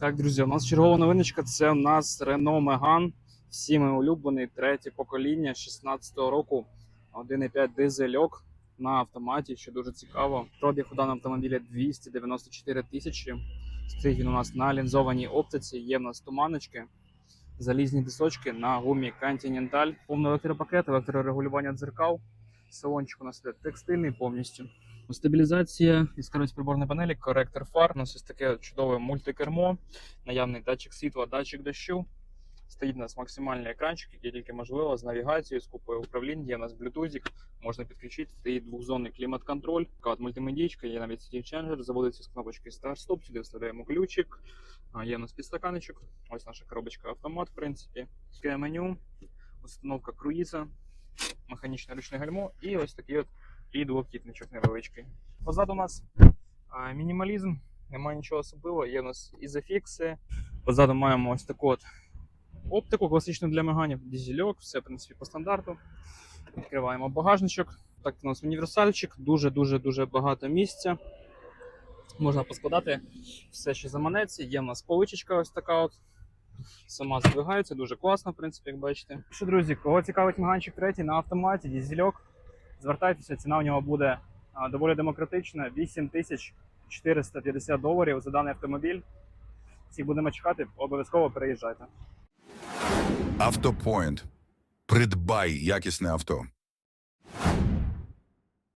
Так, друзі, у нас чергова новиночка. Це у нас Renault Megane. Всіми улюблений, третє покоління 16-го року. 1,5 дизельок на автоматі, що дуже цікаво. Пробіг у даному автомобілі 294 тисячі. Стоїть він у нас на лінзованій оптиці, є в нас туманочки, залізні дисочки на гумі Continental, повний електропакет, електрорегулювання дзеркал. Салончик у нас іде текстильний повністю. Стабілізація іскровість приборної панелі, коректор фар. У нас ось таке чудове мультикермо, наявний датчик світла, датчик дощу. Стоїть у нас максимальний екранчик, який тільки можливо, з навігацією, з купою управління. Є у нас блютузик, можна підключити. Стоїть двохзонний клімат-контроль, така от мультимедійка, є навіть City Changer, заводиться з кнопочки старт-стоп, сюди вставляємо ключик. Є у нас підстаканечок. Ось наша коробочка автомат, в принципі. Таке меню, установка круїза, механічне ручне гальмо і ось такий от підлокітничок невеличкий. Позаду у нас мінімалізм, немає нічого особливого. Є у нас ізофікси. Позаду маємо ось таку от оптику класичну для меганів, дізельок, все в принципі по стандарту. Відкриваємо багажничок. Так, у нас універсальчик, дуже-дуже дуже багато місця. Можна поскладати все, що заманеться. Є в нас поличечка ось така от. Сама здвигається, дуже класно, в принципі, як бачите. Що, друзі, кого цікавить меганчик третій на автоматі, дізельок, звертайтеся, ціна у нього буде доволі демократична 8450 доларів за даний автомобіль. Всіх будемо чекати, обов'язково переїжджайте. Автопоінт. Придбай якісне авто.